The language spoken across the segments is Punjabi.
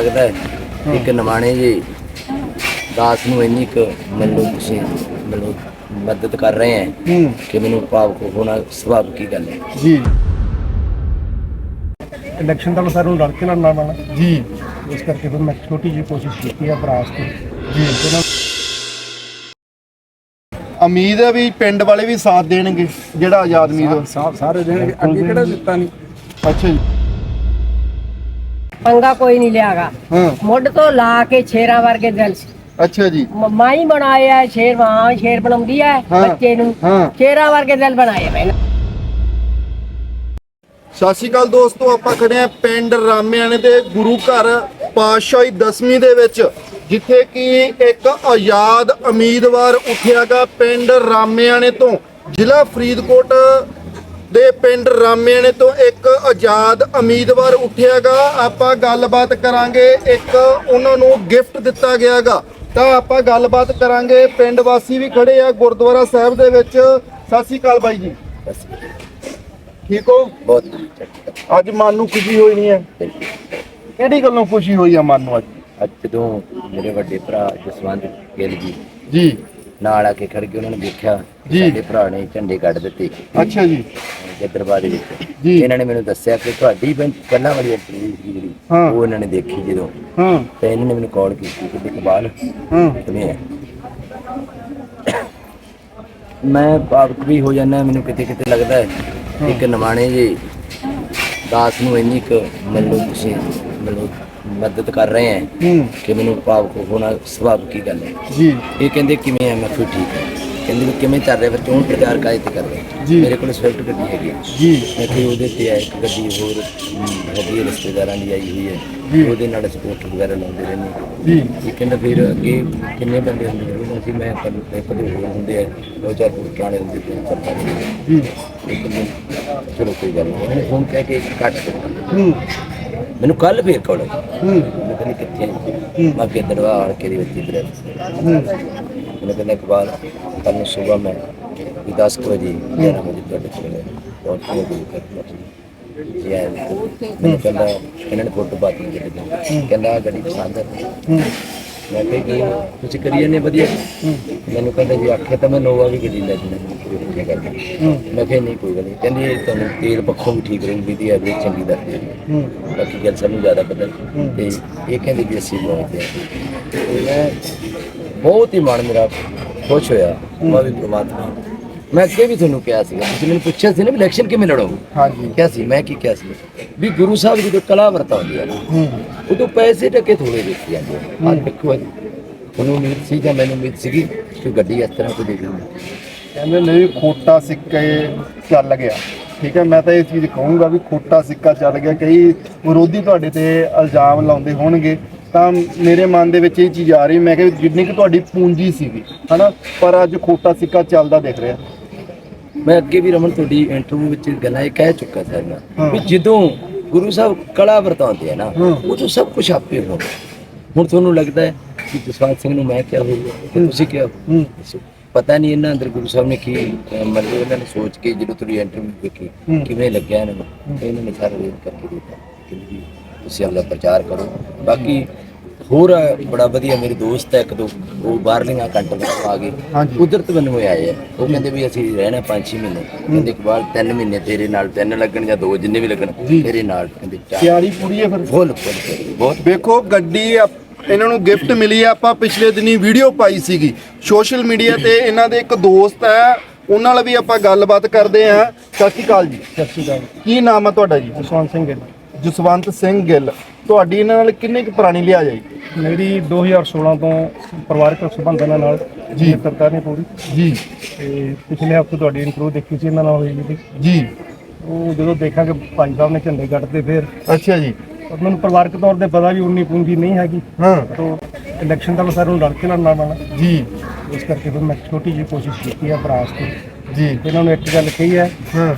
ਲੱਗਦਾ ਹੈ। ਇੱਕ ਨਿਮਾਣੇ ਜੀ ਦਾਸ ਨੂੰ ਇੰਨੀ ਕੁ ਮੈਨੂੰ ਤੁਸੀਂ ਮੈਨੂੰ ਮਦਦ ਕਰ ਰਹੇ ਹੈ ਕਿ ਮੈਨੂੰ ਭਾਵੁਕ ਹੋਣਾ ਸੁਭਾਵਿਕ ਕੀ ਗੱਲ ਹੈ। ਜੀ। ਇਲੈਕਸ਼ਨ ਦਾ ਸਾਨੂੰ ਰਲ ਕੇ ਲੜਨਾ ਪੈਣਾ ਜੀ। ਇਸ ਕਰਕੇ ਫਿਰ ਮੈਂ ਛੋਟੀ ਜਿਹੀ ਕੋਸ਼ਿਸ਼ ਕੀਤੀ ਆ ਬਰਾਸ ਤੋਂ ਜੀ। ਉਮੀਦ ਹੈ ਵੀ ਪਿੰਡ ਵਾਲੇ ਵੀ ਸਾਥ ਦੇਣਗੇ ਜਿਹੜਾ ਆਜ਼ਾਦ ਉਮੀਦ ਸਾਹ ਸਾਰੇ ਦੇਣਗੇ। ਅੱਗੇ ਕਿਹੜਾ ਦਿੱਤਾ ਨਹੀਂ? ਅੱਛਾ ਜੀ। ਪੰਗਾ ਕੋਈ ਨਹੀਂ ਲਿਆਗਾ। ਹਾਂ। ਮੁੱਢ ਤੋਂ ਲਾ ਕੇ ਸ਼ੇਰਾਂ ਵਰਗੇ ਦਿਲ ਸੀ। ਅੱਛਾ ਜੀ। ਮ- ਮਾਈ ਬਣਾਇਆ ਸ਼ੇਰ ਮਾਂ ਸ਼ੇਰ ਬਣਾਉਂਦੀ ਹੈ ਹਾਂ, ਬੱਚੇ ਨੂੰ। ਹਾਂ। ਸ਼ੇਰਾਂ ਵਰਗੇ ਦਿਲ ਬਣਾਏ ਮੈਂ ਸਤਿ ਸ਼੍ਰੀ ਅਕਾਲ ਦੋਸਤੋ ਆਪਾਂ ਖੜੇ ਆ ਪਿੰਡ ਰਾਮਿਆਣੇ ਦੇ ਗੁਰੂ ਘਰ ਪਾਤਸ਼ਾਹੀ ਦਸਵੀਂ ਦੇ ਵਿੱਚ ਜਿੱਥੇ ਕਿ ਇੱਕ ਆਜ਼ਾਦ ਉਮੀਦਵਾਰ ਉੱਠਿਆਗਾ ਪਿੰਡ ਰਾਮਿਆਣੇ ਤੋਂ ਜ਼ਿਲ੍ਹਾ ਫਰੀਦਕੋਟ ਦੇ ਪਿੰਡ ਰਾਮਿਆਣੇ ਤੋਂ ਇੱਕ ਆਜ਼ਾਦ ਉਮੀਦਵਾਰ ਉੱਠਿਆਗਾ। ਆਪਾਂ ਗੱਲਬਾਤ ਕਰਾਂਗੇ ਇੱਕ ਉਹਨਾਂ ਨੂੰ ਗਿਫਟ ਦਿੱਤਾ ਗਿਆਗਾ। ਤਾਂ ਆਪਾਂ ਗੱਲਬਾਤ ਕਰਾਂਗੇ ਪਿੰਡ ਵਾਸੀ ਵੀ ਖੜੇ ਆ ਗੁਰਦੁਆਰਾ ਸਾਹਿਬ ਦੇ ਵਿੱਚ। ਸਤਿ ਸ਼੍ਰੀ ਅਕਾਲ ਬਾਈ ਜੀ। ਠੀਕ ਹੋ? ਬਹੁਤ ਅੱਜ ਮਨ ਨੂੰ ਖੁਸ਼ੀ ਹੋਈ ਨਹੀਂ ਹੈ? ਕਿਹੜੀ ਗੱਲੋਂ ਖੁਸ਼ੀ ਹੋਈ ਆ ਮਨ ਨੂੰ ਅੱਜ? ਅੱਜ ਜਦੋਂ ਮੇਰੇ ਵੱਡੇ ਭਰਾ ਜਸਵੰਤ ਗਿੱਲ ਜੀ ਜੀ। ਨਾਲ ਆ ਕੇ ਖੜ ਕੇ ਉਹਨਾਂ ਨੇ ਦੇਖਿਆ। ਸਾਡੇ ਭਰਾ ਨੇ ਝੰਡੇ ਕੱਢ ਦਿੱਤੇ। ਅੱਛਾ ਜੀ। ਗਿੱਦਰਬਾਦ ਦੇ ਵਿੱਚ। ਜੀ। ਇਹਨਾਂ ਨੇ ਮੈਨੂੰ ਦੱਸਿਆ ਕਿ ਤੁਹਾਡੀ ਬੈਂਕ ਪਹਿਲਾਂ ਵਾਲੀ ਇੰਟਰਵਿਊ ਸੀ ਜਿਹੜੀ। ਹਾਂ। ਉਹ ਇਹਨਾਂ ਨੇ ਦੇਖੀ ਜਦੋਂ। ਹਾਂ। ਤੇ ਇਹਨਾਂ ਨੇ ਮੈਨੂੰ ਕਾਲ ਕੀਤੀ ਕਿ ਇਕਬਾਲ ਹਾਂ। ਕਿਵੇਂ ਹੈ ਮੈਂ ਭਾਵੁਕ ਵੀ ਹੋ ਜਾਂਦਾ ਮੈਨੂੰ ਕਿਤੇ ਕਿਤੇ ਲੱਗਦਾ ਹੈ ਇੱਕ ਨਿਮਾਣੇ ਜੀ ਦਾਸ ਨੂੰ ਇੰਨੀ ਕੁ ਮੈਨੂੰ ਤੁਸੀਂ ਮੈਨੂੰ ਮਦਦ ਕਰ ਰਹੇ ਹੈ ਹੂੰ। ਕਿ ਮੈਨੂੰ ਭਾਵੁਕ ਹੋਣਾ ਸੁਭਾਵਿਕ ਕੀ ਗੱਲ ਹੈ। ਜੀ। ਇਹ ਕਹਿੰਦੇ ਕਿਵੇਂ ਹੈ ਮੈਂ ਕਿਹਾ ਠੀਕ ਹੈ। ਕਹਿੰਦੇ ਵੀ ਕਿਵੇਂ ਚੱਲ ਰਿਹਾ ਫਿਰ ਚੋਣ ਪ੍ਰਚਾਰ ਕਾਹਦੇ ਤੇ ਕਰ ਰਹੇ? ਜੀ। ਮੇਰੇ ਕੋਲ ਸਵਿਫਟ ਗੱਡੀ ਹੈਗੀ। ਜੀ। ਮੈਂ ਕਿਹਾ ਉਹਦੇ ਤੇ ਹੈ ਇੱਕ ਗੱਡੀ ਹੋਰ ਹੈ ਰਿਸ਼ਤੇਦਾਰਾਂ ਦੀ ਆਈ ਹੋਈ। ਹੈ ਉਹਦੇ ਨਾਲ ਸਪੋਰਟ ਵਗੈਰਾ ਲਾਉਂਦੇ ਰਹਿੰਦੇ। ਜੀ। ਇਹ ਕਹਿੰਦਾ ਫਿਰ ਅੱਗੇ ਕਿੰਨੇ ਬੰਦੇ ਹੁੰਦੇ ਨੇ ਅਸੀਂ ਮੈਂ ਕਦੇ ਇੱਕ ਦੋ ਹੋਰ ਹੁੰਦੇ ਆ। ਦੋ ਚਾਰ ਵਾਲੇ ਹੁੰਦੇ ਤੇ ਸਰਕਾਰੀ ਜੀ। ਚਲੋ ਕੋਈ ਗੱਲ ਨਹੀਂ। ਉਹਨੇ ਫੋਨ ਕਹਿ ਕੇ ਕੱਟ ਹੂੰ। ਮੈਨੂੰ ਕੱਲ ਫੇਰ ਕਾਲ ਹੂੰ। ਮੈਂ ਕਹਿੰਦੀ ਕਿੱਥੇ ਹੈ? ਮੈਂ ਕਿ ਦਰਬਾਰ ਕੇ ਦੇ ਵਿੱਚ ਇਧਰ ਹੂੰ। ਮੈਨੂੰ ਕਹਿੰਦਾ ਇਕਬਾਲ। ਨੂੰ ਮੈਂ ਵੀ 10 ਕੁ ਵਜੇ 11 ਵਜੇ ਤੁਹਾਡੇ ਕੋਲ ਪਹੁੰਚ ਕੇ ਗੁਰੂ ਘਰ ਜੀ ਆਇਆ ਮੈਨੂੰ ਕਹਿੰਦਾ ਇਹਨਾਂ ਨੇ ਫੋਟੋ ਬਾਤ ਨਹੀਂ ਕੀਤੀ ਕਹਿੰਦਾ ਆਹ ਗੱਡੀ ਪਸੰਦ ਹੈ ਹੂੰ ਮੈਂ ਕਿਹਾ ਕਿ ਤੁਸੀਂ ਕਰੀਏ ਨੇ ਵਧੀਆ? ਮੈਨੂੰ ਕਹਿੰਦਾ ਜੀ ਆਖੇ ਤਾਂ ਮੈਂ ਨੋਵਾ ਵੀ ਗੱਡੀ ਲੈ ਜਣਾ ਮੈਂ ਕਿਹਾ ਨਹੀਂ ਕੋਈ ਗੱਲ ਨਹੀਂ। ਕਹਿੰਦੀ ਇਹ ਤੁਹਾਨੂੰ ਤੇਲ ਪੱਖੋਂ ਵੀ ਠੀਕ ਰਹੂਗੀ ਦੀ ਐਵਰੇਜ ਚੰਗੀ ਦੱਸਦੀ ਹੈ ਹੂੰ ਬਾਕੀ ਗੱਲ ਸਾਨੂੰ ਜ਼ਿਆਦਾ ਪਤਾ ਨਹੀਂ। ਤੇ ਇਹ ਕਹਿੰਦੇ ਵੀ ਅਸੀਂ ਹਾਂ ਤੇ ਮੈਂ ਬਹੁਤ ਹੀ ਮਨ ਮੇਰਾ ਖੁਸ਼ ਹੋਇਆ ਮੈਂ ਵੀ ਪ੍ਰਮਾਤਮਾ ਮੈਂ ਅੱਗੇ ਵੀ ਤੁਹਾਨੂੰ ਕਿਹਾ ਸੀਗਾ ਤੁਸੀਂ ਮੈਨੂੰ ਪੁੱਛਿਆ ਸੀ ਨਾ ਵੀ ਇਲੈਕਸ਼ਨ ਕਿਵੇਂ ਲੜੋਗੇ? ਹਾਂਜੀ। ਕਿਹਾ ਸੀ ਮੈਂ ਕੀ ਕਿਹਾ ਸੀ? ਵੀ ਗੁਰੂ ਸਾਹਿਬ ਜਦੋਂ ਕਲਾ ਵਰਤਾਉਂਦੇ ਆ ਹੂੰ। ਉਦੋਂ ਪੈਸੇ ਟਕੇ ਥੋੜੇ ਦਿੱਤੇ ਜਾਂਦੇ ਆ ਦੇਖੋ ਅੱਜ ਤੁਹਾਨੂੰ ਉਮੀਦ ਸੀ ਜਾਂ ਮੈਨੂੰ ਉਮੀਦ ਸੀਗੀ ਕਿ ਗੱਡੀ ਇਸ ਤਰ੍ਹਾਂ ਕੋਈ ਦੇ ਦੂੰਗਾ ਕਹਿੰਦੇ ਨਹੀਂ ਖੋਟਾ ਸਿੱਕਾ ਚੱਲ ਗਿਆ। ਠੀਕ ਹੈ ਮੈਂ ਤਾਂ ਇਹ ਚੀਜ਼ ਕਹੂੰਗਾ ਵੀ ਖੋਟਾ ਸਿੱਕਾ ਚੱਲ ਗਿਆ। ਕਈ ਵਿਰੋਧੀ ਤੁਹਾਡੇ ਤੇ ਇਲਜ਼ਾਮ ਲਾਉਂਦੇ ਹੋਣਗੇ। ਤਾਂ ਮੇਰੇ ਮਨ ਦੇ ਵਿੱਚ ਇਹ ਚੀਜ਼ ਆ ਰਹੀ ਮੈਂ ਕਿ ਜਿੰਨੀ ਕਿ ਤੁਹਾਡੀ ਪੂੰਜੀ ਸੀਗੀ ਹਨਾ? ਪਰ ਅੱਜ ਖੋਟਾ ਸਿੱਕਾ ਚੱਲਦਾ ਦਿਖ ਰਿਹਾ। ਮੈਂ ਅੱਗੇ ਵੀ ਰਮਨ ਤੁਹਾਡੀ ਇੰਟਰਵਿਊ ਵਿੱਚ ਗੱਲਾਂ ਇਹ ਕਹਿ ਚੁੱਕਾ ਸੀ ਮੈਂ। ਵੀ ਜਦੋਂ ਗੁਰੂ ਸਾਹਿਬ ਕਲਾ ਵਰਤਾਉਂਦੇ ਆ ਨਾ ਹਾਂ। ਉਦੋਂ ਸਭ ਕੁਝ ਆਪੇ ਹੋ ਹੁਣ ਤੁਹਾਨੂੰ ਲੱਗਦਾ ਹੈ ਕਿ ਜਸਵੰਤ ਸਿੰਘ ਨੂੰ ਮੈਂ ਕਿਹਾ ਹੋਊਗਾ ਤੇ ਤੁਸੀਂ ਕਿਹਾ ਪਤਾ ਨਹੀਂ ਇਹਨਾਂ ਅੰਦਰ ਗੁਰੂ ਸਾਹਿਬ ਨੇ ਕੀ ਮਤਲਬ ਇਹਨਾਂ ਨੇ ਸੋਚ ਕੇ ਜਦੋਂ ਤੁਹਾਡੀ ਇੰਟਰਵਿਊ ਦੇਖੀ। ਕਿਵੇਂ ਲੱਗਿਆ ਇਹਨਾਂ ਨੂੰ? ਤੇ ਇਹਨਾਂ ਨੇ ਸਾਰਾ ਵੇਖ ਕਰਕੇ ਦਿੱਤਾ ਕਿ ਤੁਸੀਂ ਆਪਦਾ ਪ੍ਰਚਾਰ ਕਰੋ। ਬਾਕੀ ਹੋਰ ਹੈ, ਬੜਾ ਵਧੀਆ ਮੇਰੇ ਦੋਸਤ ਹੈ ਇੱਕ ਦੋ ਉਹ ਬਾਹਰਲੀਆਂ ਕੰਟਰੀਆਂ ਤੋਂ ਆ ਗਏ। ਹਾਂਜੀ। ਉਧਰ ਤੋਂ ਮੈਨੂੰ ਆਏ ਆ। ਉਹ ਕਹਿੰਦੇ ਵੀ ਅਸੀਂ ਰਹਿਣਾ 5-6 ਮਹੀਨੇ। ਕਹਿੰਦੇ ਇਕਬਾਲ 3 ਮਹੀਨੇ ਤੇਰੇ ਨਾਲ ਤਿੰਨ ਲੱਗਣ ਜਾਂ ਦੋ ਜਿੰਨੇ ਵੀ ਲੱਗਣ। ਤੇਰੇ ਨਾਲ ਕਹਿੰਦੇ ਚਾਰ। ਤਿਆਰੀ ਪੂਰੀ ਹੈ ਫਿਰ? ਫੁੱਲ ਫੁੱਲ ਬਹੁਤ। ਵੇਖੋ ਗੱਡੀ ਆਪ- ਇਹਨਾਂ ਨੂੰ ਗਿਫਟ ਮਿਲੀ ਹੈ ਆਪਾਂ ਪਿਛਲੇ ਦਿਨੀ ਵੀਡੀਓ ਪਾਈ ਸੀਗੀ। ਸੋਸ਼ਲ ਮੀਡੀਆ ਤੇ ਇਹਨਾਂ ਦੇ ਇੱਕ ਦੋਸਤ ਹੈ ਉਹਨਾਂ ਨਾਲ ਵੀ ਆਪਾਂ ਗੱਲਬਾਤ ਕਰਦੇ ਆਂ। ਸਤਿ ਸ਼੍ਰੀ ਅਕਾਲ ਜੀ। ਸਤਿ ਸ਼੍ਰੀ ਅਕਾਲ। ਕੀ ਨਾਮ ਹੈ ਤੁਹਾਡਾ ਜੀ? ਜਸਵੰਤ ਸਿੰਘ ਗਿੱਲ ਜਸਵੰਤ ਸਿੰਘ ਗਿੱਲ ਤੁਹਾਡੀ ਇਹਨਾਂ ਨਾਲ ਕਿੰਨੀ ਕੁ ਪੁਰਾਣੀ ਲਿਆ ਜਾਈ ਮੇਰੀ 2016 ਤੋਂ ਪਰਿਵਾਰਕ ਸੰਬੰਧਾਂ ਨਾਲ ਜੀ। ਮਿੱਤਰਤਾ ਨੇ ਪੂਰੀ। ਜੀ। ਤੇ ਪਿਛਲੇ ਹਫ਼ਤੇ ਤੁਹਾਡੀ ਇੰਟਰਵਿਊ ਦੇਖੀ ਸੀ ਇਹਨਾਂ ਨਾਲ ਹੋਈ ਸੀ ਜੀ। ਉਹ ਜਦੋਂ ਦੇਖਾਂ ਕਿ ਭਾਈ ਸਾਹਿਬ ਨੇ ਝੰਡੇ ਕੱਢਦੇ ਫਿਰ। ਅੱਛਾ ਜੀ। ਮੈਨੂੰ ਪਰਿਵਾਰਕ ਤੌਰ ਤੇ ਪਤਾ ਵੀ ਉਨੀ ਪੂੰਜੀ ਨਹੀਂ ਹੈਗੀ। ਹਾਂ। ਤੋਂ ਇਲੈਕਸ਼ਨ ਦਾ ਸਾਨੂੰ ਰਲ ਕੇ ਲੜਨਾ ਪੈਣਾ ਜੀ। ਇਸ ਕਰਕੇ ਫਿਰ ਮੈਂ ਛੋਟੀ ਜਿਹੀ ਕੋਸ਼ਿਸ਼ ਕੀਤੀ ਆ ਬਰਾਸ ਤੋਂ ਜੀ। ਇਹਨਾਂ ਨੂੰ ਇੱਕ ਗੱਲ ਕਹੀ ਹੈ। ਹਾਂ।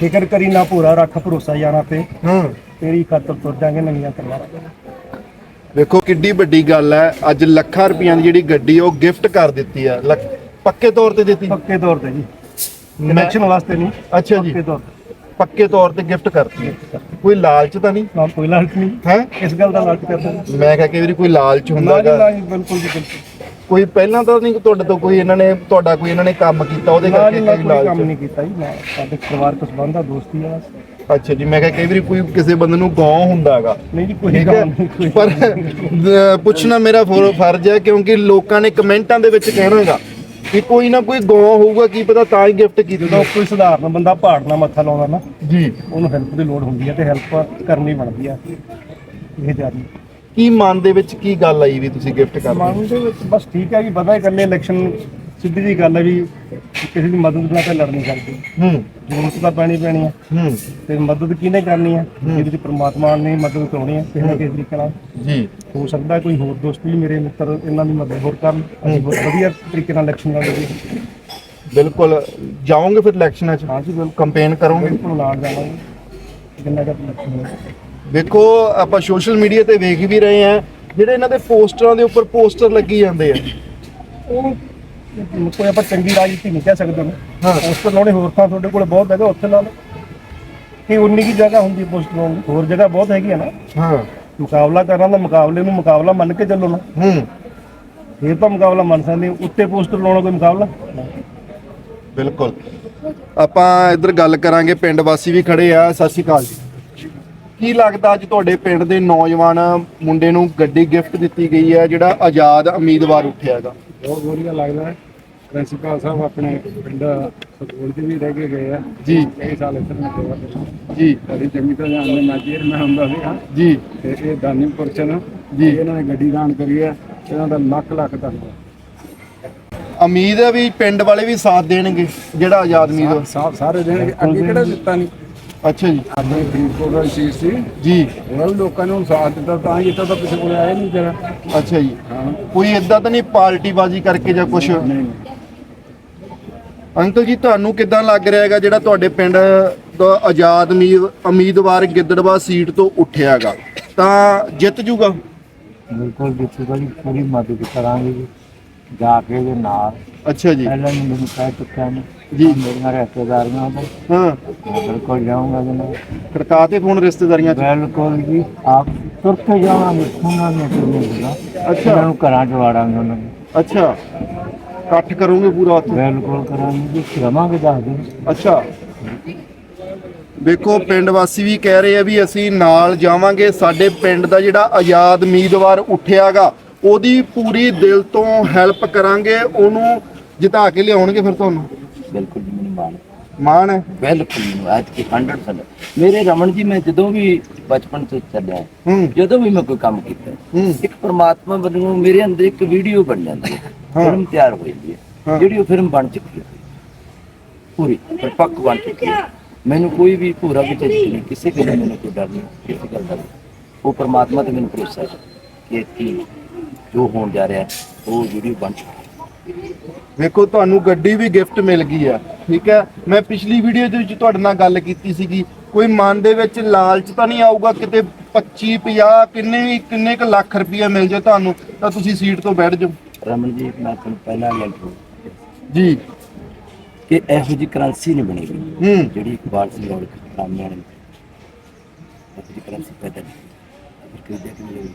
ਫਿਕਰ ਕਰੀ ਨਾ ਪੂਰਾ ਰੱਖ ਭਰੋਸਾ ਜਾਣਾ ਤੇ। ਹਾਂ। ਤੇਰੀ ਖਾਤਰ ਤੁਰ ਜਾਾਂਗੇ ਨਵੀਆਂ ਤਲਵਾਰਾਂ ਵੇਖੋ ਕਿੱਡੀ ਵੱਡੀ ਗੱਲ ਹੈ। ਅੱਜ ਲੱਖਾਂ ਰੁਪਈਆਂ ਦੀ ਜਿਹੜੀ ਗੱਡੀ ਉਹ ਗਿਫਟ ਕਰ ਦਿੱਤੀ ਲੱਖ- ਪੱਕੇ ਤੌਰ ਤੇ ਦਿੱਤੀ। ਪੱਕੇ ਤੌਰ ਤੇ ਜੀ। ਇਲੈਕਸ਼ਨ ਵਾਸਤੇ ਨਹੀਂ। ਅੱਛਾ ਜੀ। ਪੱਕੇ ਤੌਰ ਤੇ। ਪੱਕੇ ਤੌਰ ਤੇ ਗਿਫਟ ਕਰਤੀ ਹੈ। ਕੋਈ ਲਾਲਚ ਤਾਂ ਨਹੀਂ? ਨਾ ਕੋਈ ਲਾਲਚ ਨਹੀਂ। ਹੈ? ਇਸ ਗੱਲ ਦਾ ਲਾਲਚ ਕਰਦੇ ਮੈਂ ਕਿਹਾ ਵਾਰੀ ਕੋਈ ਲਾਲਚ ਨਾ ਜੀ ਹੁੰਦਾਗਾ ਨਾ ਜੀ ਬਿਲਕੁਲ ਜੀ ਬਿਲਕੁਲ। ਕੋਈ ਪਹਿਲਾਂ ਤਾਂ ਨਹੀਂ ਤੁਹਾਡੇ ਤੋਂ ਕੋਈ ਇਹਨਾਂ ਨੇ ਤੁਹਾਡਾ ਕੋਈ ਇਹਨਾਂ ਨੇ ਕੰਮ ਕੀਤਾ ਉਹਦੇ ਨਾ ਕਰਕੇ ਕੋਈ ਕੰਮ ਲਾਲਚ? ਨਹੀਂ ਕੀਤਾ ਜੀ। ਮੈਂ ਸਾਡੇ ਪਰਿਵਾਰਕ ਸੰਬੰਧ ਆ ਦੋਸਤੀ ਆ। ਬਸ। ਅੱਛਾ ਜੀ ਮੈਂ ਕਿਹਾ ਕਈ ਵਾਰੀ ਕੋਈ ਕਿਸੇ ਬੰਦੇ ਨੂੰ ਗੌਂ ਹੁੰਦਾਗਾ ਨਹੀਂ ਜੀ ਕੋਈ ਠੀਕ ਹੈ? ਪਰ ਅਹ, ਪੁੱਛਣਾ ਮੇਰਾ ਫਰ- ਫਰਜ਼ ਹੈ ਕਿਉਂਕਿ ਲੋਕਾਂ ਨੇ ਕਮੈਂਟਾਂ ਦੇ ਵਿੱਚ ਕਹਿਣਾਗਾ ਕਿ ਕੋਈ ਨਾ ਕੋਈ ਗੌਂ ਹੋਊਗਾ ਕੀ ਪਤਾ ਤਾਂ ਹੀ ਗਿਫਟ ਕੀਤੀ ਜਦੋਂ ਕੋਈ ਸਧਾਰਨ ਬੰਦਾ ਪਹਾੜ ਨਾਲ ਮੱਥਾ ਲਾਉਂਦਾ ਨਾ ਜੀ। ਉਹਨੂੰ ਹੈਲਪ ਦੀ ਲੋੜ ਹੁੰਦੀ ਹੈ ਤੇ ਹੈਲਪ ਕਰਨੀ ਬਣਦੀ ਆ ਇਹ ਜਾਰੀ। ਕੀ ਮਨ ਦੇ ਵਿੱਚ ਕੀ ਗੱਲ ਆਈ ਵੀ ਤੁਸੀਂ ਗਿਫਟ ਕਰਦੇ ਹੋ? ਮਨ ਦੇ ਵਿੱਚ ਬਸ ਠੀਕ ਹੈ ਜੀ ਪਤਾ ਹੈ ਇਕੱਲੇ ਇਲੈਕਸ਼ਨ ਸਿੱਧੀ ਜੀ ਗੱਲ ਹੈ ਵੀ ਕਿਸੇ ਦੀ ਮਦਦ ਬਿਨਾਂ ਤਾਂ ਲੜ ਨਹੀਂ ਸਕਦੇ। ਹੂੰ। ਜ਼ਰੂਰਤ ਤਾਂ ਪੈਣੀ ਪੈਣੀ ਹੈ। ਹੂੰ। ਤੇ ਮਦਦ ਕਿਹਨੇ ਕਰਨੀ ਹੈ? ਜਿਹਦੇ ਵਿੱਚ ਪ੍ਰਮਾਤਮਾ ਨੇ ਮਦਦ ਕਰਾਉਣੀ ਹੈ ਕਿਸੇ ਨਾ ਕਿਸੇ ਤਰੀਕੇ ਨਾਲ। ਜੀ। ਹੋ ਸਕਦਾ ਕੋਈ ਹੋਰ ਦੋਸਤ ਵੀ ਮੇਰੇ ਮਿੱਤਰ ਇਹਨਾਂ ਦੀ ਮਦਦ ਹੋਰ ਕਰਨ ਅਸੀਂ ਬਹੁਤ ਵਧੀਆ ਤਰੀਕੇ ਨਾਲ ਇਲੈਕਸ਼ਨ ਲੜਾਂਗੇ ਬਿਲਕੁਲ। ਜਾਓਗੇ ਫਿਰ ਇਲੈਕਸ਼ਨਾਂ 'ਚ? ਹਾਂ ਜੀ ਬਿਲਕੁਲ। ਕੰਪੇਨ ਕਰੋਗੇ? ਬਿਲਕੁਲ ਨਾਲ ਜਾਵਾਂਗੇ। ਜਿੰਨਾ ਕੁ ਇਲੈਕਸ਼ਨ ਦੇਖੋ ਆਪਾਂ ਸੋਸ਼ਲ ਮੀਡੀਆ ਤੇ ਵੇਖ ਵੀ ਰਹੇ ਆ ਜਿਹੜੇ ਇਹਨਾਂ ਦੇ ਪੋਸਟਰਾਂ ਦੇ ਉੱਪਰ ਪੋਸਟਰ ਲੱਗੀ ਜਾਂਦੇ ਆ। ਉਹ ਕੋਈ ਆਪਾਂ ਚੰਗੀ ਰਾਜਨੀਤੀ ਨਹੀਂ ਕਹਿ ਸਕਦੇ ਹਾਂ। ਪੋਸਟਰ ਲਾਉਣੇ ਹੋਰ ਥਾਂ ਤੁਹਾਡੇ ਕੋਲ ਬਹੁਤ ਹੈਗਾ ਉੱਥੇ ਲਾ ਲਓ ਕਿ ਉਨੀ ਕੀ ਜਗ੍ਹਾ ਹੁੰਦੀ ਪੋਸਟਰ ਲਾਉਣ ਦੀ ਹੋਰ ਜਗ੍ਹਾ ਬਹੁਤ ਹੈਗੀ ਹੈ ਨਾ। ਹਾਂ। ਮੁਕਾਬਲਾ ਕਰਨਾ ਤਾਂ ਮੁਕਾਬਲੇ ਨੂੰ ਮੁਕਾਬਲਾ ਮੰਨ ਕੇ ਚੱਲੋ ਨਾ। ਹੂੰ। ਇਹ ਤਾਂ ਮੁਕਾਬਲਾ ਮੰਨ ਸਕਦੇ। ਉੱਤੇ ਪੋਸਟਰ ਲਾਉਣਾ ਕੋਈ ਮੁਕਾਬਲਾ? ਬਿਲਕੁਲ। ਆਪਾਂ ਇੱਧਰ ਗੱਲ ਕਰਾਂਗੇ। ਪਿੰਡ ਵਾਸੀ ਵੀ ਖੜੇ ਆ। ਸਤਿ ਸ਼੍ਰੀ ਅਕਾਲ ਜੀ। ਕੀ ਲੱਗਦਾ ਅੱਜ ਤੁਹਾਡੇ ਪਿੰਡ ਦੇ ਨੌਜਵਾਨ ਮੁੰਡੇ ਨੂੰ ਗੱਡੀ ਗਿਫਟ ਦਿੱਤੀ ਗਈ ਹੈ ਜਿਹੜਾ ਆਜ਼ਾਦ ਉਮੀਦਵਾਰ ਉੱਠਿਆਗਾ ਬਹੁਤ ਵਧੀਆ ਲੱਗਦਾ। ਹੈ ਪ੍ਰਿੰਸੀਪਲ ਸਾਹਿਬ ਆਪਣੇ ਪਿੰਡ ਸਕੂਲ 'ਚ ਵੀ ਰਹਿ ਕੇ ਗਏ ਆ। ਜੀ। ਕਈ ਸਾਲ ਇੱਥੇ ਮੈਂ ਸੇਵਾ ਕੀਤੀ ਜੀ। ਅਸੀਂ ਚੰਗੀ ਤਰ੍ਹਾਂ ਜਾਣਦੇ ਮੈਂ ਜੇਰ ਮੈਂ ਹੁੰਦਾ ਸੀਗਾ ਜੀ। ਤੇ ਇਹ ਦਾਨੀ ਪੁਰਸ਼ਨ ਜੀ। ਇਹਨਾਂ ਨੇ ਗੱਡੀ ਦਾਨ ਕਰੀ ਹੈ ਇਹਨਾਂ ਦਾ ਲੱਖ ਲੱਖ ਧੰਨਵਾਦ। ਉਮੀਦ ਹੈ ਵੀ ਪਿੰਡ ਵਾਲੇ ਵੀ ਸਾਥ ਦੇਣਗੇ ਜਿਹੜਾ ਆਜ਼ਾਦ ਉਮੀਦਵਾਰ ਸਾਹਿਬ ਸਾਰੇ ਦੇਣਗੇ। ਅੱਗੇ ਕਿਹੜਾ ਦਿੱਤਾ ਨਹੀਂ ਅੱਛਾ ਜੀ। ਆਪਣੇ ਫਰੀਦਕੋਟ ਵਾਲੀ ਸੀਟ ਸੀ। ਜੀ। ਉਹਨਾਂ ਲੋਕਾਂ ਨੇ ਸਾਥ ਦਿੱਤਾ ਤਾਂ ਹੀ ਜਿੱਤਾ ਤਾਂ ਕਿਸੇ ਕੋਲ ਆਇਆ ਨਹੀਂ ਜਰਾ। ਅੱਛਾ ਜੀ। ਕੋਈ ਇਦਾਂ ਤਾਂ ਨਹੀਂ ਪਾਰਟੀਬਾਜ਼ੀ ਕਰਕੇ ਜਾਂ ਕੁਝ ਨਹੀਂ। ਅੰਕਲ ਜੀ ਤੁਹਾਨੂੰ ਕਿਦਾਂ ਲੱਗ ਰਿਹਾ ਹੈਗਾ ਜਿਹੜਾ ਤੁਹਾਡੇ ਪਿੰਡ ਦਾ ਆਜ਼ਾਦ ਉਮੀਦ- ਉਮੀਦਵਾਰ ਗਿੱਦੜਵਾ ਸੀਟ ਤੋਂ ਉੱਠਿਆਗਾ ਤਾਂ ਜਿੱਤ ਜੂਗਾ? ਬਿਲਕੁਲ ਜਿੱਥੋਂ ਦੀ ਪੂਰੀ ਮਦਦ ਕਰਾਂਗੇ ਜੀ ਜਾ ਕੇ ਦੇ ਨਾਲ। ਅੱਛਾ ਜੀ। ਪਹਿਲਾਂ ਹੀ ਮੈਨੂੰ ਕਹਿ ਚੁੱਕਿਆ ਨੇ ਜੀ। ਮੇਰੀਆਂ ਰਿਸ਼ਤੇਦਾਰੀਆਂ ਤੋਂ ਹਾਂ। ਮੈਂ ਬਿਲਕੁਲ ਜਾਊਂਗਾ ਜੀ ਮੈਂ। ਖੜਕਾ ਤੇ ਫੋਨ ਰਿਸ਼ਤੇਦਾਰੀਆਂ ਚ? ਬਿਲਕੁਲ ਜੀ ਆਪ ਤੁਰ ਕੇ ਜਾਵਾਂਗੇ ਉਹਨਾਂ ਨੇ ਤੇ ਮਿਲਦਾ ਅੱਛਾ। ਉਹਨਾਂ ਨੂੰ ਘਰਾਂ ਚ ਵਾੜਾਂਗੇ ਉਹਨਾਂ ਨੂੰ। ਅੱਛਾ। ਇਕੱਠ ਕਰੋਗੇ ਪੂਰਾ ਉੱਥੇ ਬਿਲਕੁਲ ਕਰਾਂਗੇ ਜੀ ਰਵਾਂਗੇ ਦੱਸ ਦਿਨ। ਅੱਛਾ। ਵੇਖੋ ਪਿੰਡ ਵਾਸੀ ਵੀ ਕਹਿ ਰਹੇ ਆ ਵੀ ਅਸੀਂ ਨਾਲ ਜਾਵਾਂਗੇ। ਸਾਡੇ ਪਿੰਡ ਦਾ ਜਿਹੜਾ ਆਜ਼ਾਦ ਉਮੀਦਵਾਰ ਉੱਠਿਆਗਾ ਉਹਦੀ ਪੂਰੀ ਦਿਲ ਤੋਂ ਹੈਲਪ ਕਰਾਂਗੇ। ਉਹਨੂੰ ਜਿਤਾ ਕੇ ਲਿਆਉਣਗੇ ਫਿਰ ਤੁਹਾਨੂੰ? ਬਿਲਕੁਲ ਜੀ ਮੈਨੂੰ ਮਾਣ ਹੈ। ਮਾਣ ਹੈ? ਬਿਲਕੁਲ ਅੱਜ ਕੀ 100% ਮੇਰੇ ਰਮਨ ਜੀ ਮੈਂ ਜਦੋਂ ਵੀ ਬਚਪਨ ਤੋਂ ਚੱਲਿਆ ਜਦੋਂ ਵੀ ਮੈਂ ਕੋਈ ਕੰਮ ਕੀਤਾ ਇੱਕ ਪ੍ਰਮਾਤਮਾ ਵੱਲੋਂ ਮੇਰੇ ਅੰਦਰ ਇੱਕ ਵੀਡੀਓ ਬਣ ਜਾਂਦੀ ਹਾਂ। ਫਿਲਮ ਤਿਆਰ ਹੋ ਜਾਂਦੀ ਹਾਂ। ਜਿਹੜੀ ਉਹ ਫਿਲਮ ਬਣ ਚੁੱਕੀ ਹੈ। ਪੂਰੀ ਪਰਪੱਕ ਬਣ ਚੁੱਕੀ ਹੈ। ਮੈਨੂੰ ਕੋਈ ਵੀ ਪੂਰਾ ਵੀ ਨਹੀਂ ਕਿਸੇ ਦਾ ਮੈਨੂੰ ਕੋਈ ਡਰ ਨਹੀਂ ਕਿਸੇ ਗੱਲ ਦਾ। ਉਹ ਪ੍ਰਮਾਤਮਾ ਤੇ ਮੈਨੂੰ ਭਰੋਸਾ ਹੈ ਕਿ ਕੀ ਜੋ ਹੋਣ ਜਾ ਰਿਹਾ ਹੈ, ਉਹ ਵੀਡੀਓ ਬਣ ਚੁੱਕੀ ਹੈ। ਵੇਖੋ ਤੁਹਾਨੂੰ ਗੱਡੀ ਵੀ ਗਿਫਟ ਮਿਲ ਗਈ ਆ ਠੀਕ ਹੈ? ਮੈਂ ਪਿਛਲੀ ਵੀਡੀਓ ਦੇ ਵਿੱਚ ਤੁਹਾਡੇ ਨਾਲ ਗੱਲ ਕੀਤੀ ਸੀਗੀ। ਕੋਈ ਮਨ ਦੇ ਵਿੱਚ ਲਾਲਚ ਤਾਂ ਨਹੀਂ ਆਊਗਾ ਕਿਤੇ 25 50 ਕਿੰਨੇ ਵੀ ਕਿੰਨੇ ਕੁ ਲੱਖ ਰੁਪਇਆ ਮਿਲ ਜਾਏ ਤੁਹਾਨੂੰ ਤਾਂ ਤੁਸੀਂ ਸੀਟ ਤੋਂ ਬੈਠ ਜਾਓ। ਰਮਨ ਜੀ ਮੈਂ ਤੁਹਾਨੂੰ ਪਹਿਲਾਂ ਗੱਲ ਕਰੂ ਜੀ। ਕਿ ਇਹੋ ਜਿਹੀ ਕਰੰਸੀ ਨਹੀਂ ਬਣੀ ਹੋਈ ਹੂੰ। ਜਿਹੜੀ ਇਕਬਾਲ ਸਿੰਘ ਲੋੜ ਕਾਮਿਆਂ ਨੇ ਇਹੋ ਜਿਹੀ ਕਰੰਸੀ ਪੈਦਾ ਨਹੀਂ ਕੀਤੀ ਕਿ ਦੇਖੀ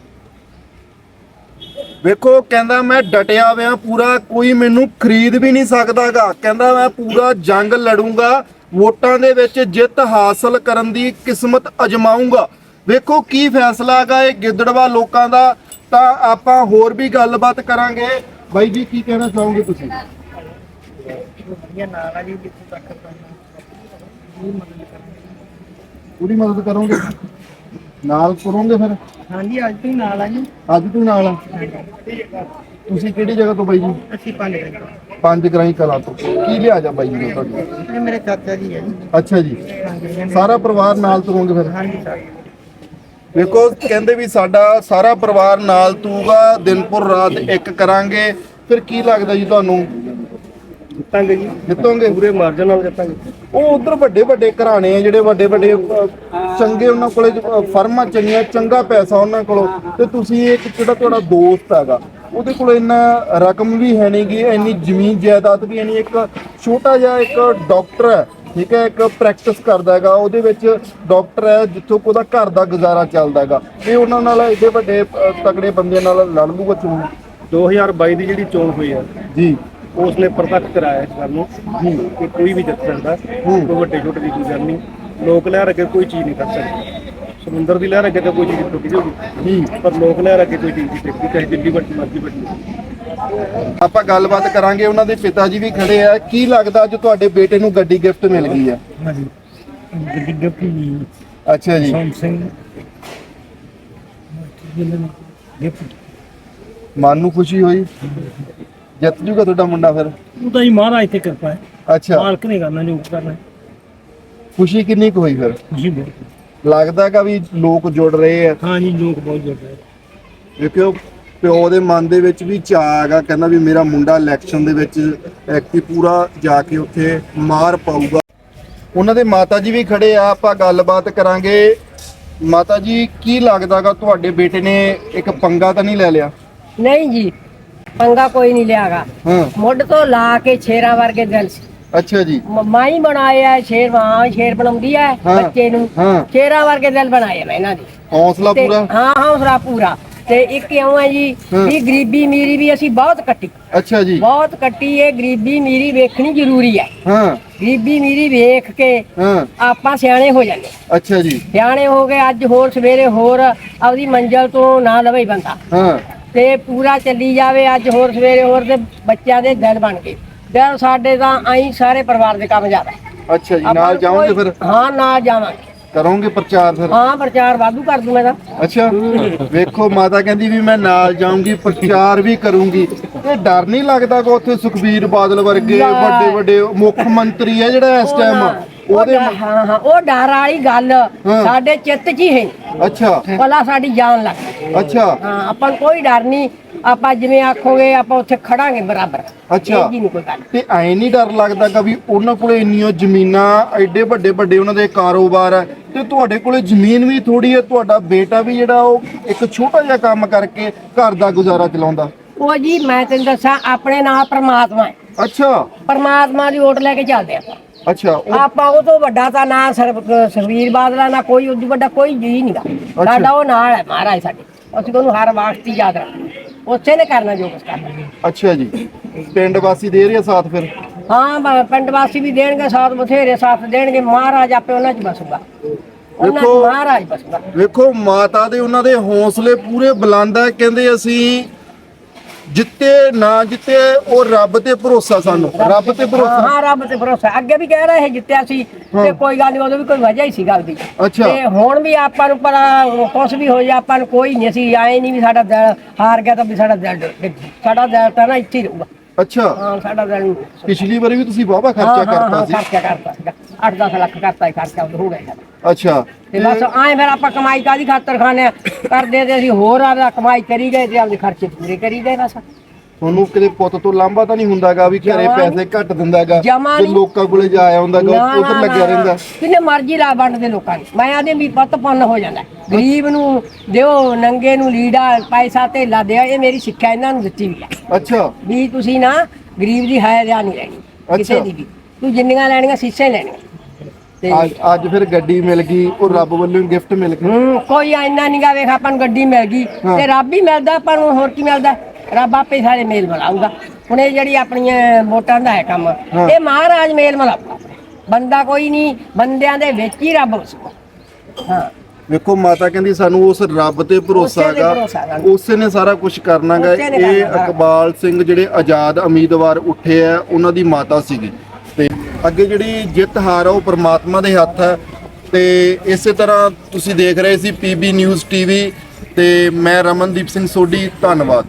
ਵੇਖੋ ਕਹਿੰਦਾ ਮੈਂ ਡਟਿਆ ਹੋਇਆ ਪੂਰਾ ਕੋਈ ਮੈਨੂੰ ਖਰੀਦ ਵੀ ਨਹੀਂ ਸਕਦਾਗਾ। ਕਹਿੰਦਾ ਮੈਂ ਪੂਰਾ ਜੰਗ ਲੜੂੰਗਾ ਵੋਟਾਂ ਦੇ ਵਿੱਚ ਜਿੱਤ ਹਾਸਲ ਕਰਨ ਦੀ ਕਿਸਮਤ ਅਜਮਾਊਂਗਾ। ਵੇਖੋ ਕੀ ਫੈਸਲਾ ਹੈਗਾ ਇਹ ਗਿੱਦੜਵਾ ਲੋਕਾਂ ਦਾ। ਤਾਂ ਆਪਾਂ ਹੋਰ ਵੀ ਗੱਲਬਾਤ ਕਰਾਂਗੇ। ਬਾਈ ਜੀ ਕੀ ਕਹਿਣਾ ਚਾਹੋਗੇ ਤੁਸੀਂ? ਪੂਰੀ ਮਦਦ ਕਰੋਗੇ। ਨਾਲ ਕਰੋਗੇ ਫਿਰ? ਹਾਂਜੀ ਅੱਜ ਤੋਂ ਨਾਲ ਆ ਜੀ। ਅੱਜ ਤੂੰ ਨਾਲ ਆ? ਤੁਸੀਂ ਕਿਹੜੀ ਜਗ੍ਹਾ ਤੋਂ ਬਾਈ ਜੀ? ਅਸੀਂ ਪੰਜ ਗਏ ਪੰਜ ਗਰਾਈ ਕਲਾ ਤੋਂ। ਕੀ ਲਿਆ ਜਾ ਬਾਈ ਜੀ ਤੁਹਾਡੀ? ਮੇਰੇ ਚਾਚਾ ਜੀ ਹੈ ਜੀ। ਅੱਛਾ ਜੀ। ਸਾਰਾ ਪਰਿਵਾਰ ਨਾਲ ਤੁਰੋਗੇ ਫਿਰ? ਹਾਂਜੀ ਸਰ। ਵੇਖੋ ਕਹਿੰਦੇ ਵੀ ਸਾਡਾ ਸਾਰਾ ਪਰਿਵਾਰ ਨਾਲ ਤੂਗਾ ਦਿਨਪੁਰ ਰਾਤ ਇੱਕ ਕਰਾਂਗੇ। ਫਿਰ ਕੀ ਲੱਗਦਾ ਜੀ ਤੁਹਾਨੂੰ? ਜਿੱਤਾਂਗੇ ਜੀ। ਜਿੱਤੋਗੇ ਪੂਰੇ ਮਾਰਜਨ ਨਾਲ ਜਿੱਤਾਂਗੇ ਉਹ ਉਧਰ ਵੱਡੇ ਵੱਡੇ ਘਰਾਣੇ ਆ ਜਿਹੜੇ ਵੱਡੇ ਵੱਡੇ ਅਹ, ਚੰਗੇ ਉਹਨਾਂ ਕੋਲੇ ਅਹ, ਫਰਮਾਂ ਚੰਗੀਆਂ ਚੰਗਾ ਪੈਸਾ ਉਹਨਾਂ ਕੋਲੋਂ। ਤੇ ਤੁਸੀਂ ਇੱਕ ਜਿਹੜਾ ਤੁਹਾਡਾ ਦੋਸਤ ਹੈਗਾ ਉਹਦੇ ਕੋਲ ਇੰਨਾ ਰਕਮ ਵੀ ਹੈ ਨਹੀਂਗੀ ਇੰਨੀ ਜ਼ਮੀਨ ਜਾਇਦਾਦ ਵੀ ਹੈ ਨਹੀਂ ਇੱਕ ਛੋਟਾ ਜਿਹਾ ਇੱਕ ਡਾਕਟਰ ਹੈ ਠੀਕ ਹੈ ਇੱਕ ਪ੍ਰੈਕਟਿਸ ਕਰਦਾ ਹੈਗਾ ਉਹਦੇ ਵਿੱਚ ਡਾਕਟਰ ਹੈ ਜਿੱਥੋਂ ਉਹਦਾ ਘਰ ਦਾ ਗੁਜ਼ਾਰਾ ਚੱਲਦਾ ਹੈਗਾ। ਇਹ ਉਹਨਾਂ ਨਾਲ ਏਡੇ ਵੱਡੇ ਅ, ਤਗੜੇ ਬੰਦਿਆਂ ਨਾਲ ਲੜ ਲੂਗਾ ਚੋਣ। 2022 ਦੀ ਜਿਹੜੀ ਚੋਣ ਹੋਈ ਆ ਜੀ। ਉਸ ਨੇ ਪ੍ਰਤੱਖ ਕਰਾਇਆ ਇਸ ਗੱਲ ਨੂੰ ਕਿ ਕੋਈ ਵੀ ਜਿੱਤ ਸਕਦਾ ਕੋਈ ਵੱਡੇ ਛੋਟੇ ਦੀ ਕੋਈ ਗੱਲ ਨਹੀਂ। ਲੋਕ ਲਹਿਰ ਅੱਗੇ ਕੋਈ ਚੀਜ਼ ਨਹੀਂ ਕਰ ਸਕਦੀ। ਸਮੁੰਦਰ ਦੀ ਲਹਿਰ ਅੱਗੇ ਤਾਂ ਕੋਈ ਚੀਜ਼ ਟੁੱਟ ਜਾਊਗੀ ਪਰ ਲੋਕ ਲਹਿਰ ਅੱਗੇ ਕੋਈ ਚੀਜ਼ ਨਹੀਂ ਟਿਕਦੀ ਚਾਹੇ ਜਿੰਨੀ ਵੱਡੀ ਮਰਜ਼ੀ ਵੱਡੀ ਆਪਾਂ ਗੱਲਬਾਤ ਕਰਾਂਗੇ ਉਹਨਾਂ ਦੇ ਪਿਤਾ ਜੀ ਵੀ ਖੜੇ ਆ। ਕੀ ਲੱਗਦਾ ਅੱਜ ਤੁਹਾਡੇ ਬੇਟੇ ਨੂੰ ਗੱਡੀ ਗਿਫਟ ਮਿਲ ਗਈ ਆ? ਹਾਂਜੀ। ਗੱਡੀ ਅੱਛਾ ਜੀ। ਸੋਮ ਸਿੰਘ। ਗਿਫਟ ਮਨ ਨੂੰ ਖੁਸ਼ੀ ਹੋਈ? ਜਿੱਤ ਜੂਗਾ ਤੁਹਾਡਾ ਮੁੰਡਾ ਫਿਰ? ਉਹ ਤਾਂ ਹੀ ਮਹਾਰਾਜ ਤੇ ਕਿਰਪਾ ਹੈ। ਅੱਛਾ। ਮਾਲਕ ਨੇ ਕਰਨਾ ਜੋ ਕਰਨਾ। ਖੁਸ਼ੀ ਕਿੰਨੀ ਕੁ ਹੋਈ ਫਿਰ? ਬਹੁਤ। ਲੱਗਦਾ ਹੈਗਾ ਵੀ ਲੋਕ ਜੁੜ ਰਹੇ ਆ। ਹਾਂ ਜੀ ਲੋਕ ਬਹੁਤ ਜੁੜ ਰਹੇ ਕਿਉਂਕਿ ਪਿਓ ਦੇ ਮਨ ਦੇ ਵਿੱਚ ਵੀ ਚਾਅ ਹੈਗਾ ਕਹਿੰਦਾ ਵੀ ਮੇਰਾ ਮੁੰਡਾ ਇਲੈਕਸ਼ਨ ਦੇ ਵਿੱਚ ਐਕਟੀ ਪੂਰਾ ਜਾ ਕੇ ਉੱਥੇ ਮਾਰ ਪਾਊਗਾ। ਉਹਨਾਂ ਦੇ ਮਾਤਾ ਜੀ ਵੀ ਖੜੇ ਆ ਆਪਾਂ ਗੱਲਬਾਤ ਕਰਾਂਗੇ। ਮਾਤਾ ਜੀ ਕੀ ਲੱਗਦਾਗਾ ਤੁਹਾਡੇ ਬੇਟੇ ਨੇ ਇੱਕ ਪੰਗਾ ਤਾਂ ਨਹੀਂ ਲੈ ਲਿਆ? ਨਹੀਂ ਜੀ ਪੰਗਾ ਕੋਈ ਨਹੀਂ ਲਿਆਗਾ। ਹਾਂ। ਮੁੱਢ ਤੋਂ ਲਾ ਕੇ ਛੇਰਾਂ ਵਰਗੇ ਦਿਲ ਸੀ। ਅੱਛਾ ਜੀ। ਮ- ਮਾਈ ਬਣਾਇਆ ਸ਼ੇਰ ਮਾਂ ਸ਼ੇਰ ਬਣਾਉਂਦੀ ਹੈ ਹਾਂ, ਬੱਚੇ ਨੂੰ। ਹਾਂ। ਸ਼ੇਰਾਂ ਵਰਗੇ ਦਿਲ ਬਣਾਏ ਮੈਂ ਇਹਨਾਂ ਦੇ। ਹੌਸਲਾ ਤੇ ਪੂਰਾ? ਹਾਂ ਹੌਸਲਾ ਪੂਰਾ। ਤੇ ਇੱਕ ਇਉਂ ਹੈ ਜੀ। ਵੀ ਗਰੀਬੀ ਮੀਰੀ ਵੀ ਅਸੀਂ ਬਹੁਤ ਕੱਟੀ। ਅੱਛਾ ਜੀ। ਬਹੁਤ ਕੱਟੀ ਹੈ ਗਰੀਬੀ ਮੀਰੀ ਵੇਖਣੀ ਜ਼ਰੂਰੀ ਹੈ। ਹਾਂ। ਗਰੀਬੀ ਮੀਰੀ ਵੇਖ ਕੇ ਹਾਂ। ਆਪਾਂ ਸਿਆਣੇ ਹੋ ਜਾਂਦੇ। ਅੱਛਾ ਜੀ। ਸਿਆਣੇ ਹੋ ਗਏ ਅੱਜ ਹੋਰ ਸਵੇਰੇ ਹੋਰ ਆਪਦੀ ਮੰਜ਼ਲ ਤੋਂ ਨਾ ਲਵੇ ਬੰਦਾ। ਹਾਂ। ਤੇ ਪੂਰਾ ਚੱਲੀ ਜਾਵੇ ਅੱਜ ਹੋਰ ਸਵੇਰੇ ਹੋਰ ਤੇ ਬੱਚਿਆਂ ਦੇ ਦਿਲ ਬਣ ਗਏ ਦਿਲ ਸਾਡੇ ਤਾਂ ਆਈ ਸਾਰੇ ਪਰਿਵਾਰ ਦੇ ਕੰਮ ਜ਼ਿਆਦਾ। ਅੱਛਾ ਜੀ ਨਾਲ ਕੋਈ- ਫਿਰ? ਹਾਂ ਨਾਲ ਜਾਵਾਂਗੇ। ਕਰੋਗੇ ਪ੍ਰਚਾਰ ਫਿਰ? ਹਾਂ ਪ੍ਰਚਾਰ ਵਾਧੂ ਕਰ ਦੂੰ ਮੈਂ ਤਾਂ। ਅੱਛਾ ਵੇਖੋ ਮਾਤਾ ਕਹਿੰਦੀ ਵੀ ਮੈਂ ਨਾਲ ਜਾਊਂਗੀ ਪ੍ਰਚਾਰ ਵੀ ਕਰੂੰਗੀ। ਇਹ ਡਰ ਨਹੀਂ ਲੱਗਦਾ ਕਿ ਉੱਥੇ ਸੁਖਬੀਰ ਬਾਦਲ ਵਰਗੇ। ਵੱਡੇ ਵੱਡੇ ਮੁੱਖ ਮੰਤਰੀ ਹੈ ਜਿਹੜਾ ਇਸ ਟਾਈਮ ਉਹਦੇ ਹਾਂ ਹਾਂ ਉਹ ਡਰ ਵਾਲੀ ਗੱਲ। ਸਾਡੇ ਚਿੱਤ 'ਚ ਹੀ ਹੈ। ਅੱਛਾ। ਭਲਾ ਸਾਡੀ ਜਾਨ ਲੱਗ ਅੱਛਾ। ਹਾਂ ਆਪਾਂ ਨੂੰ ਕੋਈ ਡਰ ਨਹੀਂ। ਆਪਾਂ ਜਿਵੇਂ ਆਖੋਗੇ ਆਪਾਂ ਉੱਥੇ ਖੜਾਂਗੇ ਬਰਾਬਰ। ਅੱਛਾ। ਇਹ ਜੀ ਨਹੀਂ ਕੋਈ ਗੱਲ। ਤੇ ਐ ਨਹੀਂ ਡਰ ਲੱਗਦਾ ਕਿ ਵੀ ਉਹਨਾਂ ਕੋਲੇ ਇੰਨੀਆਂ ਜ਼ਮੀਨਾਂ ਐਡੇ ਵੱਡੇ ਵੱਡੇ ਉਹਨਾਂ ਦੇ ਕਾਰੋਬਾਰ ਹੈ ਤੇ ਤੁਹਾਡੇ ਕੋਲੇ ਜ਼ਮੀਨ ਵੀ ਥੋੜੀ ਹੈ ਤੁਹਾਡਾ ਬੇਟਾ ਵੀ ਜਿਹੜਾ ਉਹ ਇੱਕ ਛੋਟਾ ਜਿਹਾ ਕੰਮ ਕਰਕੇ ਘਰ ਦਾ ਗੁਜ਼ਾਰਾ ਚਲਾਉਂਦਾ? ਉਹ ਜੀ ਮੈਂ ਤੈਨੂੰ ਦੱਸਾਂ ਆਪਣੇ ਨਾਲ ਪ੍ਰਮਾਤਮਾ ਹੈ। ਅੱਛਾ। ਪਰਮਾਤਮਾ ਦੀ ਓਟ ਲੈ ਕੇ ਚੱਲਦੇ ਆਪਾਂ। ਅੱਛਾ ਉਹ ਆਪਾਂ ਉਹ ਤੋਂ ਵੱਡਾ ਤਾਂ ਨਾ ਸਰਬ- ਸੁਖਬੀਰ ਬਾਦਲਾ ਨਾ ਕੋਈ ਉਦੋਂ ਵੱਡਾ ਕੋਈ ਜੀ ਨਹੀਂਗਾ ਸਾਡਾ ਉਹ ਨਾਲ ਹੈ ਮਹਾਰਾਜ ਸਾਡੇ। ਅਸੀਂ ਉਹਨੂੰ ਹਰ ਵਕਤ ਹੀ ਯਾਦ ਰੱਖਦੇ ਉਸੇ ਨੇ ਕਰਨਾ ਜੋ ਕੁਝ ਕਰਨਾ। ਅੱਛਾ ਜੀ। ਪਿੰਡ ਵਾਸੀ ਦੇ ਰਹੇ ਆ ਸਾਥ ਫਿਰ? ਹਾਂ ਬ- ਪਿੰਡ ਵਾਸੀ ਵੀ ਦੇਣਗੇ ਸਾਥ ਬਥੇਰੇ ਸਾਥ ਦੇਣਗੇ। ਮਹਾਰਾਜ ਆਪੇ ਉਹਨਾਂ 'ਚ ਬਸੂਗਾ। ਉਹਨਾਂ 'ਚ ਮਹਾਰਾਜ ਬਸੂਗਾ। ਵੇਖੋ ਮਾਤਾ ਦੇ ਉਹਨਾਂ ਦੇ ਹੌਸਲੇ ਪੂਰੇ ਬੁਲੰਦ ਹੈ ਕਹਿੰਦੇ ਅਸੀਂ ਜਿੱਤੇ ਨਾ ਜਿੱਤੇ ਉਹ ਰੱਬ ਤੇ ਭਰੋਸਾ ਸਾਨੂੰ ਰੱਬ ਤੇ ਭਰੋਸਾ। ਹਾਂ ਰੱਬ ਤੇ ਭਰੋਸਾ। ਅੱਗੇ ਵੀ ਕਹਿ ਰਹੇ ਜਿੱਤਿਆ ਸੀ ਤੇ ਕੋਈ ਗੱਲ ਨਹੀਂ ਉਦੋਂ ਵੀ ਕੋਈ ਵਜ੍ਹਾ ਹੀ ਸੀ ਗੱਲ ਦੀ। ਅੱਛਾ। ਤੇ ਹੁਣ ਵੀ ਆਪਾਂ ਨੂੰ ਪਤਾ ਕੁਛ ਵੀ ਹੋ ਜਾ ਆਪਾਂ ਨੂੰ ਕੋਈ ਨਹੀਂ ਅਸੀਂ ਆਏ ਨਹੀਂ ਵੀ ਸਾਡਾ ਦਿਲ ਹਾਰ ਗਿਆ ਤਾਂ ਵੀ ਸਾਡਾ ਦਿਲ ਡਿੱਗ। ਸਾਡਾ ਦਿਲ ਤਾਂ ਨਾ ਇੱਥੇ ਹੀ ਰਹੂਗਾ। ਅੱਛਾ। ਹਾਂ ਸਾਡਾ ਦਿਲ ਪਿਛਲੀ ਵਾਰੀ ਵੀ ਤੁਸੀਂ ਵਾਹਵਾ ਖਰਚਾ ਕਰਤਾ ਹਾਂ, ਸੀ। ਖਰਚਾ ਕਰਤਾ ਸੀਗਾ। 8-10 ਲੱਖ ਕਰਤਾ ਹੀ ਖਰਚਾ ਹੋ ਗਿਆ ਸਾਡਾ। ਅੱਛਾ। ਤੇ ਬਸ ਆਏ ਫਿਰ ਆਪਾਂ ਕਮਾਈ ਕਾਦੀ ਖਾਤਰ ਖਾਣੇ? ਕਰਦੇ ਤੇ ਅਸੀਂ ਹੋਰ ਆਪਦਾ ਕਮਾਈ ਕਰੀ ਗਏ ਤੇ ਆਪਦੇ ਖਰਚੇ ਪੂਰੇ ਕਰੀ ਗਏ ਬਸ। ਤੁਹਾਨੂੰ ਕਿਤੇ ਪੁੱਤ ਤੋਂ ਲਾਂਭਾ ਤਾਂ ਨਹੀਂ ਹੁੰਦਾਗਾ ਵੀ ਘਰੇ ਪੈਸੇ ਘੱਟ ਦਿੰਦਾਗਾ ਤੇ। ਲੋਕਾਂ ਕੋਲੇ ਜਾ ਆਉਂਦਾਗਾ ਨਾ, ਉਧਰ ਲੱਗਿਆ ਰਹਿੰਦਾ। ਕਿੰਨੇ ਮਰਜ਼ੀ ਲਾ ਵੰਡਦੇ ਲੋਕਾਂ ਨੂੰ। ਮੈਂ ਆਦੇ ਵੀ ਪੱਤ ਪੁੰਨ ਹੋ ਜਾਂਦਾ। ਗਰੀਬ ਨੂੰ ਦਿਓ ਨੰਗੇ ਨੂੰ ਲੀੜਾ ਪੈਸਾ ਧੇਲਾ ਦਿਓ ਇਹ ਮੇਰੀ ਸਿੱਖਿਆ ਇਹਨਾਂ ਨੂੰ ਦਿੱਤੀ ਵੀ ਹੈ ਅੱਛਾ। ਵੀ ਤੁਸੀਂ ਨਾ ਗਰੀਬ ਦੀ ਹਾਇ ਰਿਆ ਨਹੀਂ ਲੈਣੀ ਕਿਸੇ। ਦੀ ਵੀ। ਤੂੰ ਜਿੰਨੀਆਂ ਲੈਣੀਆਂ ਸੀਸੇ ਲੈਣੀਆਂ। ਤੇ ਅੱਜ ਅੱਜ ਫਿਰ ਗੱਡੀ ਮਿਲ ਗਈ ਉਹ ਰੱਬ ਵੱਲੋਂ ਗਿਫਟ ਮਿਲ ਗਿਆ ਹੂੰ ਕੋਈ ਇੰਨਾ ਨਹੀਂਗਾ ਵੇਖ ਆਪਾਂ ਨੂੰ ਗੱਡੀ ਮਿਲ ਗਈ। ਤੇ ਰੱਬ ਹੀ ਮਿਲਦਾ ਆਪਾਂ ਨੂੰ ਹੋਰ ਕੀ ਮਿਲਦਾ? ਰੱਬ ਆਪੇ ਸਾਰੇ ਮੇਲ ਮਿਲਾਊਗਾ। ਹੁਣ ਇਹ ਜਿਹੜੀ ਆਪਣੀਆਂ ਵੋਟਾਂ ਦਾ ਹੈ ਕੰਮ। ਇਹ ਮਹਾਰਾਜ ਮੇਲ ਮਿਲਾਊਗਾ। ਬੰਦਾ ਕੋਈ ਨਹੀਂ ਬੰਦਿਆਂ ਦੇ ਵਿੱਚ ਹੀ ਰੱਬ ਹਾਂ ਵੇਖੋ ਮਾਤਾ ਕਹਿੰਦੀ ਸਾਨੂੰ ਉਸ ਰੱਬ ਤੇ ਭਰੋਸਾ ਹੈਗਾ। ਉਸੇ ਨੇ ਸਾਰਾ ਕੁਝ ਕਰਨਾਗਾ ਇਹ। ਇਕਬਾਲ ਸਿੰਘ ਜਿਹੜੇ ਆਜ਼ਾਦ ਉਮੀਦਵਾਰ ਉੱਠੇ ਆ ਉਹਨਾਂ ਦੀ ਮਾਤਾ ਸੀਗੀ। ਅੱਗੇ ਜਿਹੜੀ ਜਿੱਤ ਹਾਰ ਆ, ਉਹ ਪ੍ਰਮਾਤਮਾ ਦੇ ਹੱਥ ਹੈ ਤੇ ਇਸੇ ਤਰ੍ਹਾਂ ਤੁਸੀਂ ਦੇਖ ਰਹੇ ਸੀ ਪੀਬੀ ਨਿਊਜ਼ ਟੀਵੀ ਤੇ ਮੈਂ ਰਮਨਦੀਪ ਸਿੰਘ ਸੋਢੀ, ਧੰਨਵਾਦ।